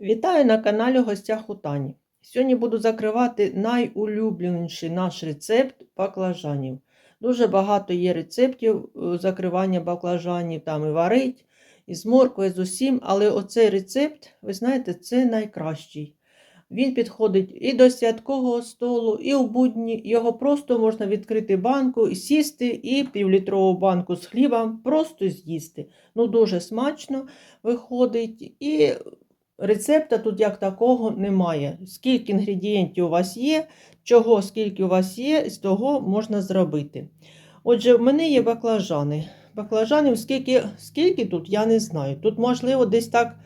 Вітаю на каналі Гостях у Тані. Сьогодні буду закривати найулюбленіший наш рецепт баклажанів. Дуже багато є рецептів е, закривання баклажанів, там і варить, і з морквою, з усім, але оцей рецепт, ви знаєте, це найкращий. Він підходить і до святкового столу, і у будні. Його просто можна відкрити банку і сісти, і півлітрову банку з хлібом просто з'їсти. Ну, дуже смачно виходить. І рецепта тут як такого немає. Скільки інгредієнтів у вас є, чого, скільки у вас є, з того можна зробити. Отже, в мене є баклажани. Баклажанів скільки, скільки тут, я не знаю. Тут, можливо, десь так,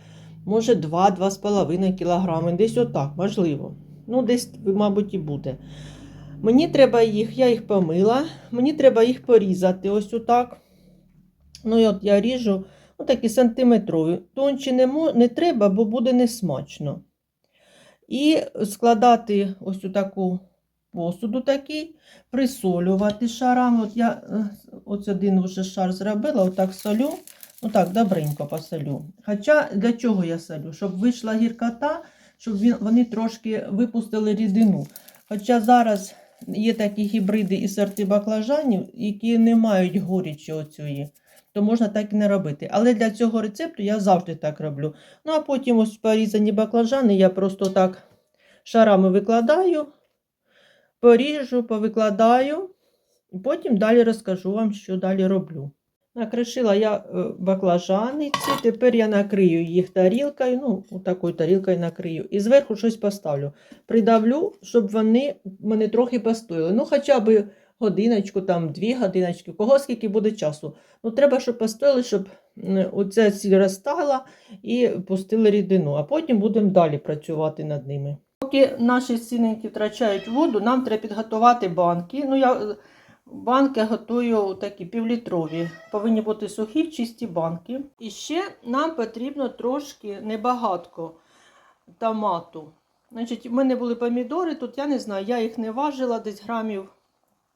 може, 2-2,5 кг, десь отак, можливо. Ну, десь, мабуть, і буде. Мені треба їх, я їх помила, мені треба їх порізати ось отак. Ну, і от я ріжу такі сантиметрові. Тонче не, не треба, бо буде несмачно. І складати ось таку посуду такий, присолювати шарами. От я е, ось один вже шар зробила, отак солю. Ну так, добренько посолю. Хоча для чого я солю? Щоб вийшла гіркота, щоб вони трошки випустили рідину. Хоча зараз є такі гібриди і сорти баклажанів, які не мають горічі оцієї, то можна так і не робити. Але для цього рецепту я завжди так роблю. Ну, а потім ось порізані баклажани я просто так шарами викладаю, поріжу, повикладаю, потім далі розкажу вам, що далі роблю. Накришила я е, баклажани ці, тепер я накрию їх тарілкою, ну, такою тарілкою накрию, і зверху щось поставлю. Придавлю, щоб вони мене трохи постояли. Ну, хоча б годиночку, там, дві годиночки, кого скільки буде часу. Ну, треба, щоб постояли, щоб оця сіль розтала і пустили рідину, а потім будемо далі працювати над ними. Поки наші сіненьки втрачають воду, нам треба підготувати банки. Ну, я банки готую такі півлітрові. Повинні бути сухі, чисті банки. І ще нам потрібно трошки небагатко томату. Значить, в мене були помідори, тут я не знаю, я їх не важила, десь грамів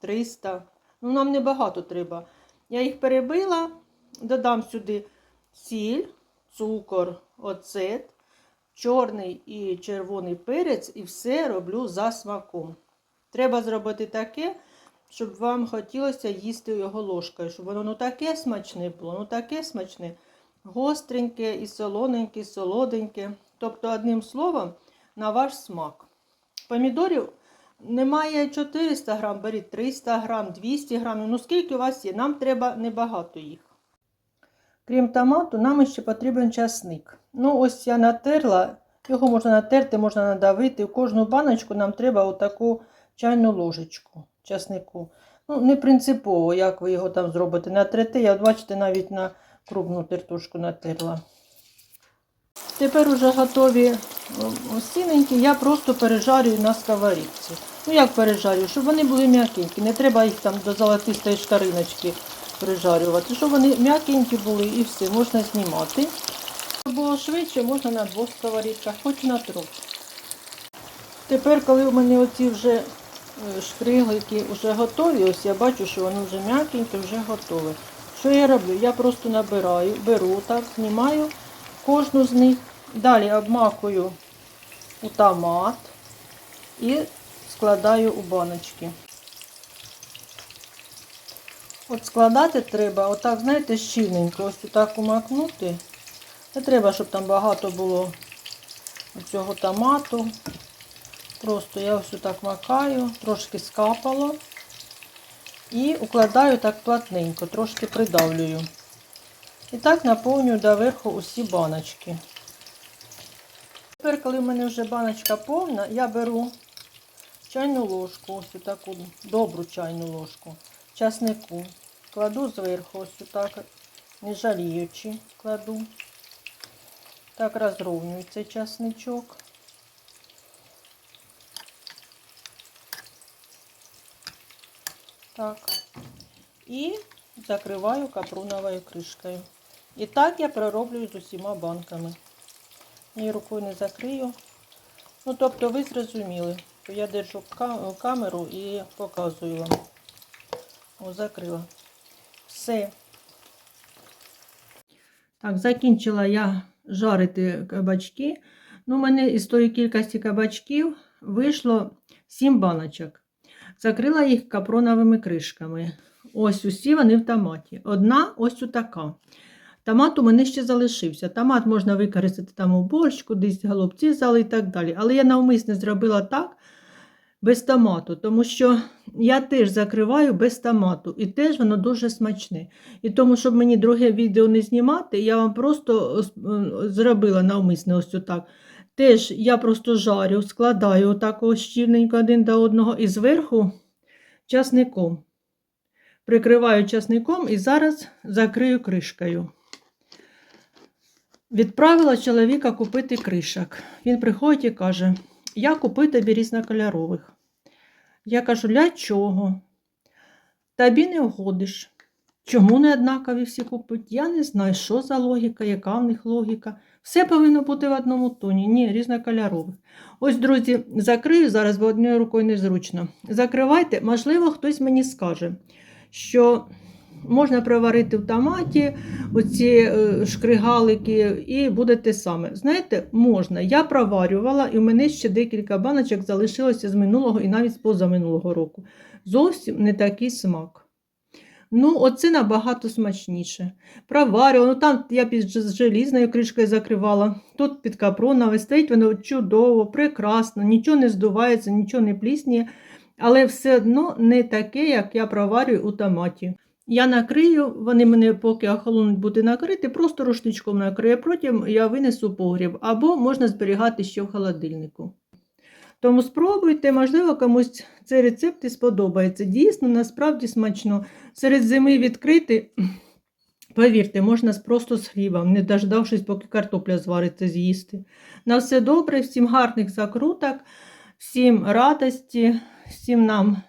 300. Ну, нам небагато треба. Я їх перебила, додам сюди сіль, цукор, оцет, чорний і червоний перець, і все роблю за смаком. Треба зробити таке, щоб вам хотілося їсти його ложкою, щоб воно ну таке смачне було, ну таке смачне, гостреньке і солоненьке, солоденьке. Тобто, одним словом, на ваш смак. Помідорів немає 400 грам, беріть 300 грам, 200 грамів. Ну скільки у вас є? Нам треба небагато їх. Крім томату, нам ще потрібен часник. Ну, ось я натерла, його можна натерти, можна надавити. В кожну баночку нам треба отаку чайну ложечку часнику. Ну, не принципово, як ви його там зробите. Натрете, я, бачите, навіть на крупну тертушку натерла. Тепер уже готові о, сіненькі, я просто пережарюю на сковорідці. Ну як пережарюю? Щоб вони були м'якенькі. Не треба їх там до золотистої шкариночки прижарювати. Щоб вони м'якенькі були і все, можна знімати. Щоб було швидше, можна на двох сковорідках, хоч на трьох. Тепер, коли у мене оці вже е, шкриглики вже готові, ось я бачу, що вони вже м'якенькі, вже готові. Що я роблю? Я просто набираю, беру так, знімаю кожну з них. Далі обмакую у томат і складаю у баночки. От складати треба, отак, знаєте, щільненько, ось так умакнути. Не треба, щоб там багато було цього томату. Просто я ось так макаю, трошки скапало. І укладаю так плотненько, трошки придавлюю. І так наповнюю доверху усі баночки. Тепер, коли в мене вже баночка повна, я беру чайну ложку, ось таку добру чайну ложку, часнику. Кладу зверху, ось так, не жаліючи, кладу. Так розровнюю цей часничок. Так. І закриваю капроновою кришкою. І так я пророблю з усіма банками. І рукою не закрию. Ну, тобто, ви зрозуміли, що я держу камеру і показую вам. О, закрила. Все. Так, закінчила я жарити кабачки. Ну, у мене із тої кількості кабачків вийшло 7 баночок. Закрила їх капроновими кришками. Ось усі вони в томаті. Одна ось така. Томат у мене ще залишився. Томат можна використати там у борщ, кудись голубці зали і так далі. Але я навмисно зробила так без томату, тому що я теж закриваю без томату, і теж воно дуже смачне. І тому, щоб мені друге відео не знімати, я вам просто е, зробила навмисно ось отак. Теж я просто жарю, складаю отак ось щільненько один до одного і зверху часником. Прикриваю часником і зараз закрию кришкою. Відправила чоловіка купити кришок. Він приходить і каже: Я купив тобі різнокольорових. Я кажу, для чого? Тобі не вгодиш. Чому не однакові всі купити? Я не знаю, що за логіка, яка в них логіка. Все повинно бути в одному тоні. Ні, різнокольорових. Ось, друзі, закрию зараз, бо однією рукою незручно. Закривайте, можливо, хтось мені скаже, що можна приварити в томаті оці е, шкригалики і буде те саме. Знаєте, можна. Я проварювала, і в мене ще декілька баночок залишилося з минулого і навіть з позаминулого року. Зовсім не такий смак. Ну, оце набагато смачніше. Проварювала, ну там я під желізною кришкою закривала, тут під капронове, стоїть воно чудово, прекрасно, нічого не здувається, нічого не плісніє, але все одно не таке, як я проварюю у томаті. Я накрию, вони мене поки охолонуть бути накриті, просто рушничком накрию, потім я винесу погріб, або можна зберігати ще в холодильнику. Тому спробуйте, можливо, комусь цей рецепт і сподобається. Дійсно, насправді смачно. Серед зими відкрити, повірте, можна просто з хлібом, не дождавшись, поки картопля звариться, з'їсти. На все добре, всім гарних закруток, всім радості, всім нам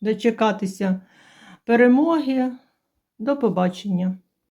дочекатися перемоги. До побачення!